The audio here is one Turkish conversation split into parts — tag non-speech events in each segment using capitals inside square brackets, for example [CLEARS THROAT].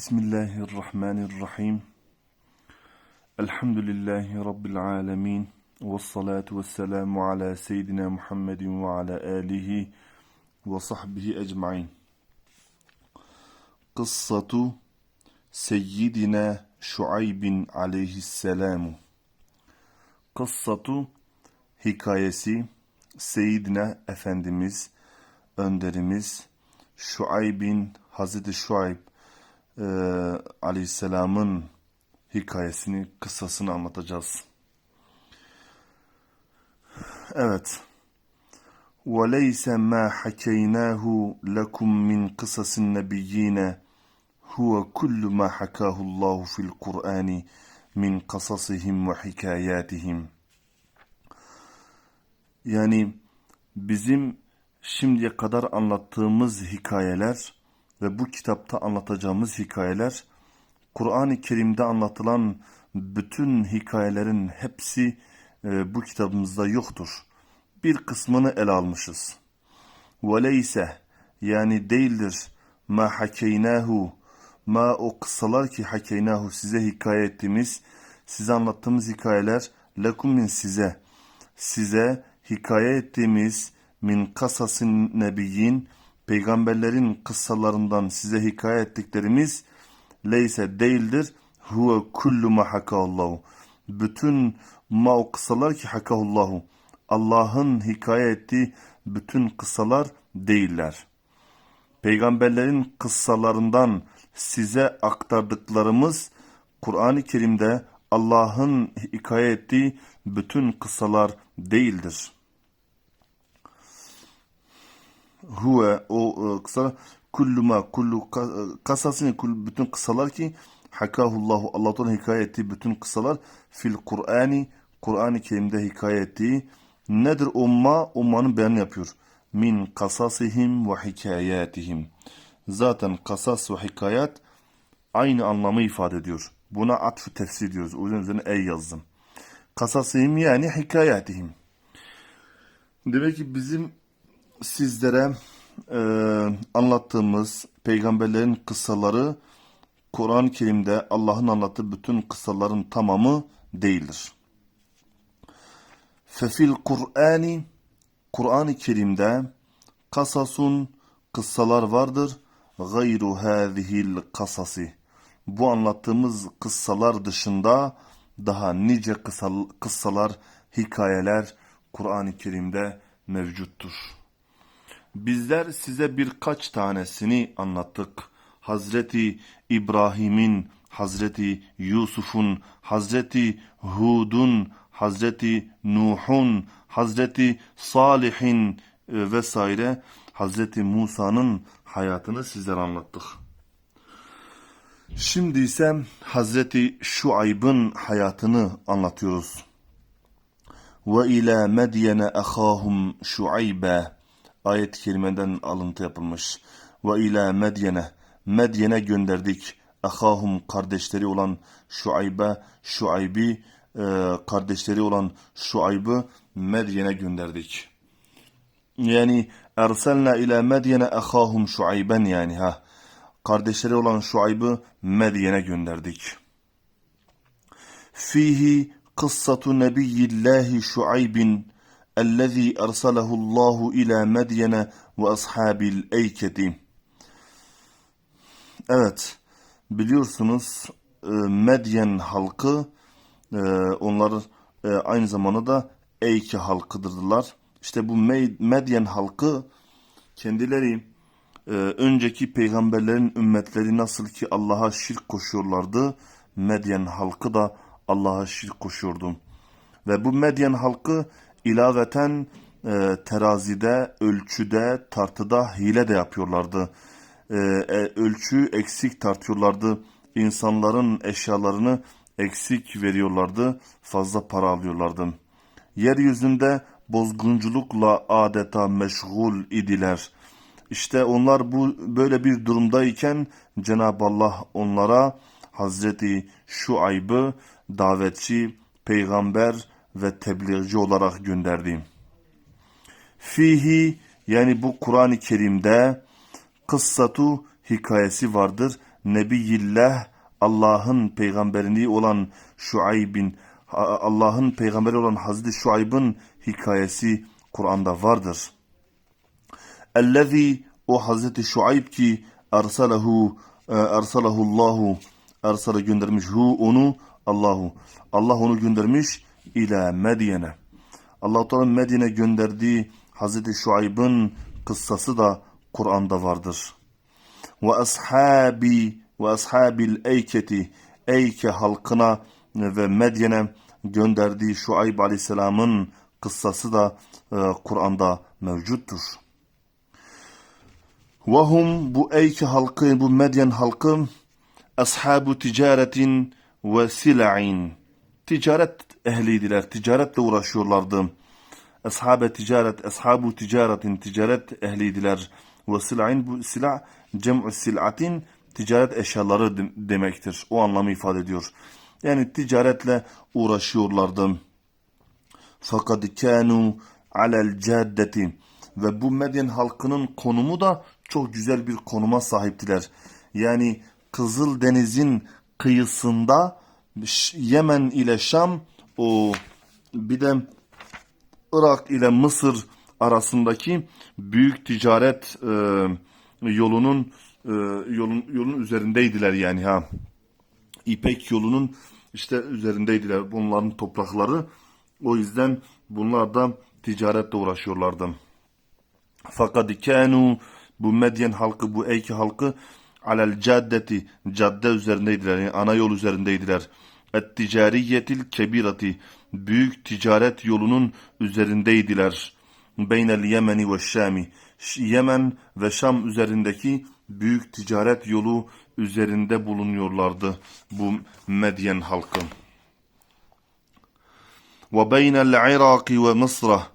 Bismillahirrahmanirrahim. Elhamdülillahi Rabbil alemin. Ve salatu ve selamu ala seyyidina Muhammedin ve ala alihi ve sahbihi ecmain. Kıssatu Seyyidina Şuaybin aleyhisselamu. Kıssatu hikayesi Seyyidina Efendimiz, önderimiz Şuaybin, Hazreti Şuayb e, aleyhisselamın hikayesini, kıssasını anlatacağız. Evet. وَلَيْسَ مَا حَكَيْنَاهُ لَكُمْ مِنْ قِصَصِ النَّبِيِّينَ هُوَ كُلُّ مَا حَكَاهُ اللّٰهُ فِي الْقُرْآنِ مِنْ قَصَصِهِمْ وَحِكَايَاتِهِمْ Yani bizim şimdiye kadar anlattığımız hikayeler ve bu kitapta anlatacağımız hikayeler, Kur'an-ı Kerim'de anlatılan bütün hikayelerin hepsi e, bu kitabımızda yoktur. Bir kısmını ele almışız. وَلَيْسَ yani değildir ma hakeynahu ma o kıssalar ki hakeynahu size hikaye ettiğimiz, size anlattığımız hikayeler lekum min size, size hikaye ettiğimiz min kasasın nebiyyin peygamberlerin kıssalarından size hikaye ettiklerimiz leyse değildir. Huve kullu ma hakallahu. Bütün ma o kıssalar ki hakahullahu. Allah'ın hikaye ettiği bütün kıssalar değiller. Peygamberlerin kıssalarından size aktardıklarımız Kur'an-ı Kerim'de Allah'ın hikaye ettiği bütün kıssalar değildir huve o e, kısa kullu ma kullu kasasını kul, bütün kısalar ki hakahullahu Allah'tan hikaye ettiği bütün kısalar fil Kur'ani Kur'an-ı Kerim'de hikaye ettiği nedir umma ummanın beyanı yapıyor. Min kasasihim ve hikayatihim. Zaten kasas ve hikayat aynı anlamı ifade ediyor. Buna atfı tefsir diyoruz. O yüzden üzerine ey yazdım. Kasasihim yani hikayatihim. Demek ki bizim sizlere e, anlattığımız peygamberlerin kıssaları Kur'an-ı Kerim'de Allah'ın anlattığı bütün kıssaların tamamı değildir. Fefil Kur'ani Kur'an-ı Kerim'de kasasun kıssalar vardır. Gayru hâzihil kasasi. Bu anlattığımız kıssalar dışında daha nice kıssalar, hikayeler Kur'an-ı Kerim'de mevcuttur. Bizler size birkaç tanesini anlattık. Hazreti İbrahim'in, Hazreti Yusuf'un, Hazreti Hud'un, Hazreti Nuh'un, Hazreti Salih'in e, vesaire Hazreti Musa'nın hayatını sizlere anlattık. Şimdi ise Hazreti Şuayb'ın hayatını anlatıyoruz. Ve ila Medyene ahahum Şuayba ayet-i kerimeden alıntı yapılmış. Ve ila Medyene, Medyen'e gönderdik. Ahahum kardeşleri olan Şuayb'e, Şuayb'i e, kardeşleri olan Şuayb'ı Medyen'e gönderdik. Yani erselna ila Medyene ahahum Şuayben yani ha. Kardeşleri olan Şuayb'ı Medyen'e gönderdik. Fihi kıssatu nebiyyillahi Şuaybin اَلَّذ۪ي اَرْسَلَهُ اللّٰهُ اِلَى مَدْيَنَ وَأَصْحَابِ الْاَيْكَةِ Evet, biliyorsunuz e, Medyen halkı, e, onlar e, aynı zamanda da Eyke halkıdırdılar. İşte bu Medyen halkı kendileri önceki peygamberlerin ümmetleri nasıl ki Allah'a şirk koşuyorlardı, Medyen halkı da Allah'a şirk koşuyordu. Ve bu Medyen halkı ilaveten e, terazide, ölçüde, tartıda hile de yapıyorlardı. E, e, ölçü eksik tartıyorlardı. İnsanların eşyalarını eksik veriyorlardı. Fazla para alıyorlardı. Yeryüzünde bozgunculukla adeta meşgul idiler. İşte onlar bu böyle bir durumdayken Cenab-ı Allah onlara Hazreti Şuayb'ı davetçi, peygamber ve tebliğci olarak gönderdi. Fihi yani bu Kur'an-ı Kerim'de kıssatu hikayesi vardır. Nebiyillah Allah'ın peygamberliği olan Şuayb'in Allah'ın peygamberi olan Hazreti Şuayb'ın hikayesi Kur'an'da vardır. Ellezî o Hazreti Şuayb ki ersalahu ersalahu Allahu ersale göndermiş hu onu Allahu Allah onu göndermiş ila Medyen'e. Allah Teala Medyen'e gönderdiği Hazreti Şuayb'ın kıssası da Kur'an'da vardır. Ve ashabi ve ashabil eyketi Eyke halkına ve Medyen'e gönderdiği Şuayb Aleyhisselam'ın kıssası da e, Kur'an'da mevcuttur. Vahum bu Eyke halkı, bu Medyen halkı ashabu ticaretin ve sila'in ticaret ehliydiler, ticaretle uğraşıyorlardı. Ashabe ticaret, ashabu ticaretin ticaret ehliydiler. Ve sila'in bu sila cem'u sil'atin ticaret eşyaları demektir. O anlamı ifade ediyor. Yani ticaretle uğraşıyorlardı. Fakat kanu alel caddeti ve bu Medyen halkının konumu da çok güzel bir konuma sahiptiler. Yani Kızıl Deniz'in kıyısında Yemen ile Şam o bir de Irak ile Mısır arasındaki büyük ticaret e, yolunun e, yolun yolun üzerindeydiler yani ha. İpek yolunun işte üzerindeydiler bunların toprakları. O yüzden bunlar da ticaretle uğraşıyorlardı. Fakat kanu bu Medyen halkı bu Eyki halkı alel caddeti cadde üzerindeydiler yani ana yol üzerindeydiler. Et ticariyetil kebirati büyük ticaret yolunun üzerindeydiler. Beynel Yemeni ve Şami Yemen ve Şam üzerindeki büyük ticaret yolu üzerinde bulunuyorlardı bu Medyen halkı. Ve beynel Iraki ve Mısra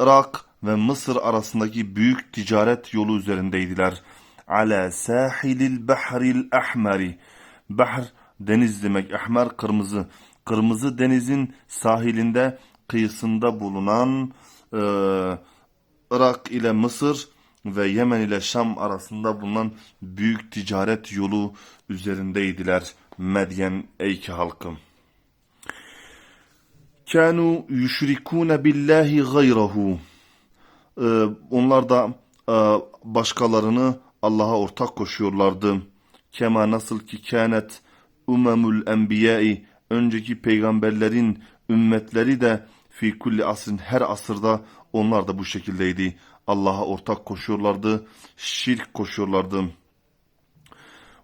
Irak ve Mısır arasındaki büyük ticaret yolu üzerindeydiler. Ala sahilil bahril ahmari Bahr deniz demek. Ahmer kırmızı. Kırmızı denizin sahilinde kıyısında bulunan e, Irak ile Mısır ve Yemen ile Şam arasında bulunan büyük ticaret yolu üzerindeydiler Medyen Eyke halkı. Kanu yüşrikune billahi gayrahu. Ee, onlar da e, başkalarını Allah'a ortak koşuyorlardı. Kema nasıl ki kânet umemul enbiyai önceki peygamberlerin ümmetleri de fi kulli asrin her asırda onlar da bu şekildeydi. Allah'a ortak koşuyorlardı, şirk koşuyorlardı.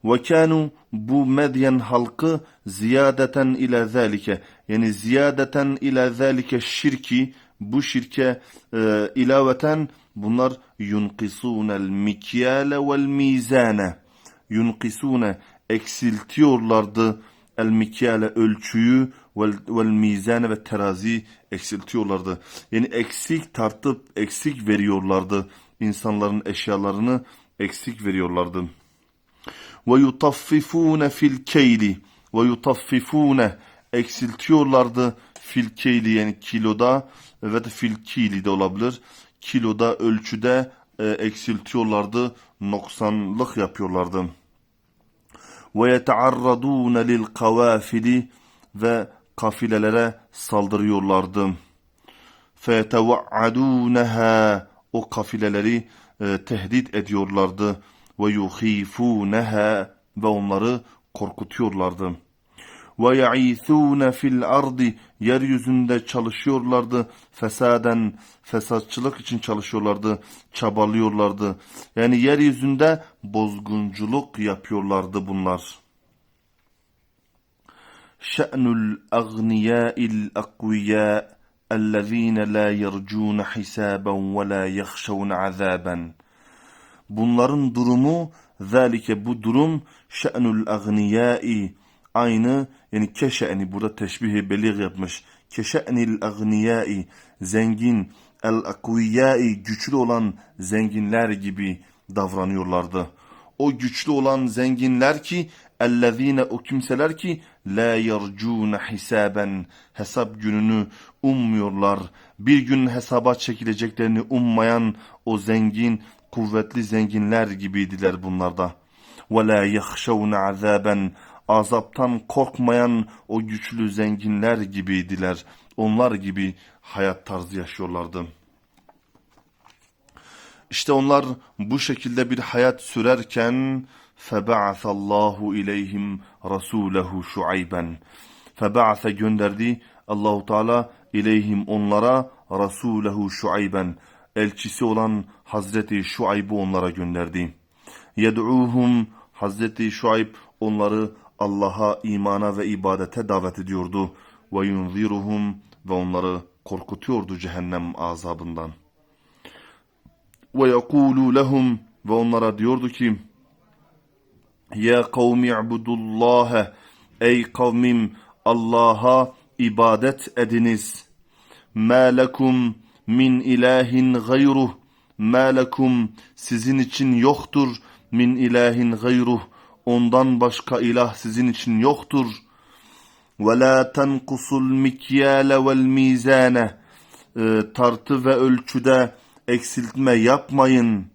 Ve kanu bu Medyen halkı ziyadeten ile zalike yani ziyadeten ile zalike şirki bu şirke e, ilaveten bunlar yunkisûnel mikyale vel mizane yunkisûne eksiltiyorlardı el mikyale ölçüyü vel, vel mizane ve terazi eksiltiyorlardı. Yani eksik tartıp eksik veriyorlardı. İnsanların eşyalarını eksik veriyorlardı. Ve yutaffifune fil keyli ve yutaffifune eksiltiyorlardı fil keyli yani kiloda ve de fil kili de olabilir. Kiloda ölçüde e, eksiltiyorlardı. Noksanlık yapıyorlardı ve yetearradûne lil kavafili ve kafilelere saldırıyorlardı. Feteva'adûneha o kafileleri e, tehdit ediyorlardı ve yuhifûneha ve onları korkutuyorlardı Ve ya'ithûne fil ardi yeryüzünde çalışıyorlardı. Fesaden fesatçılık için çalışıyorlardı, çabalıyorlardı. Yani yeryüzünde bozgunculuk yapıyorlardı bunlar. Şe'nul agniyâil akviyâ اَلَّذ۪ينَ لَا يَرْجُونَ حِسَابًا وَلَا يَخْشَوْنَ عَذَابًا Bunların durumu, ذَٰلِكَ bu durum, şe'nul agniyâi aynı yani keşe'ni burada teşbihi belir yapmış. Keşe'nil agniyai zengin el akviyai güçlü olan zenginler gibi davranıyorlardı. O güçlü olan zenginler ki ellezine o kimseler ki la yercune hisaben hesap gününü ummuyorlar. Bir gün hesaba çekileceklerini ummayan o zengin kuvvetli zenginler gibiydiler bunlarda. ve la yahşavun azaben azaptan korkmayan o güçlü zenginler gibiydiler. Onlar gibi hayat tarzı yaşıyorlardı. İşte onlar bu şekilde bir hayat sürerken فَبَعَثَ اللّٰهُ اِلَيْهِمْ رَسُولَهُ شُعَيْبًا فَبَعَثَ gönderdi Allahu Teala ileyhim onlara Rasulehu Şuayben elçisi olan Hazreti Şuayb'ı onlara gönderdi. Yed'uhum Hazreti Şuayb onları Allah'a, imana ve ibadete davet ediyordu. Ve yunziruhum ve onları korkutuyordu cehennem azabından. Ve yekulu lehum ve onlara diyordu ki Ya kavmi ibudullaha Ey kavmim Allah'a ibadet ediniz. Ma lekum min ilahin gayruh. Ma lekum sizin için yoktur min ilahin gayruh. Ondan başka ilah sizin için yoktur. Tenkusul mikyale vel mizane. Ee, Tartı ve ölçüde eksiltme yapmayın.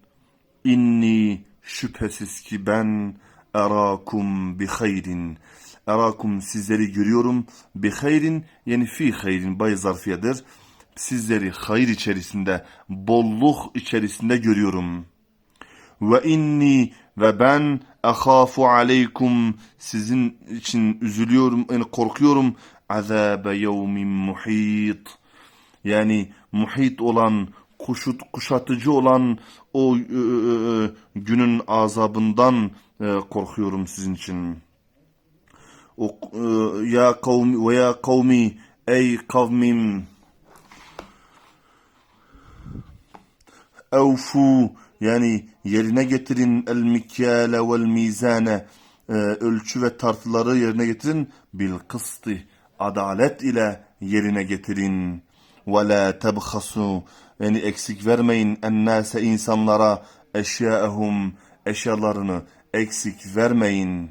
İnni şüphesiz ki ben erakum bi hayrin. Erakum sizleri görüyorum bi hayrin yani fi hayrin bay zarfiyedir. Sizleri hayır içerisinde, bolluk içerisinde görüyorum. Ve inni ve ben ahafu aleykum sizin için üzülüyorum, yani korkuyorum. Azabe yevmin muhit. Yani muhit olan, kuşut, kuşatıcı olan o e, e, e, günün azabından e, korkuyorum sizin için. O, e, ya kavmi ve ya kavmi ey kavmim evfu yani yerine getirin el mikyale vel mizane e, ölçü ve tartıları yerine getirin. Bil kıstı adalet ile yerine getirin. Ve la tebhasu yani eksik vermeyin ennase insanlara eşyaehum eşyalarını eksik vermeyin.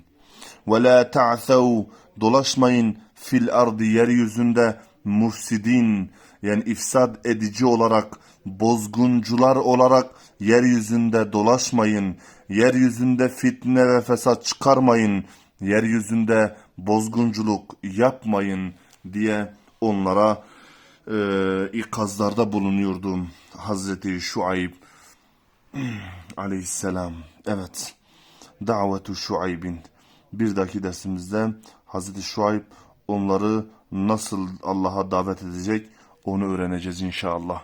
Ve la ta'thav dolaşmayın fil ardı yeryüzünde mufsidin yani ifsad edici olarak bozguncular olarak yeryüzünde dolaşmayın. Yeryüzünde fitne ve fesat çıkarmayın. Yeryüzünde bozgunculuk yapmayın diye onlara e, ikazlarda bulunuyordu Hazreti Şuayb [CLEARS THROAT] aleyhisselam. Evet. Davetu Şuayb'in. Bir dahaki dersimizde Hazreti Şuayb onları nasıl Allah'a davet edecek onu öğreneceğiz inşallah.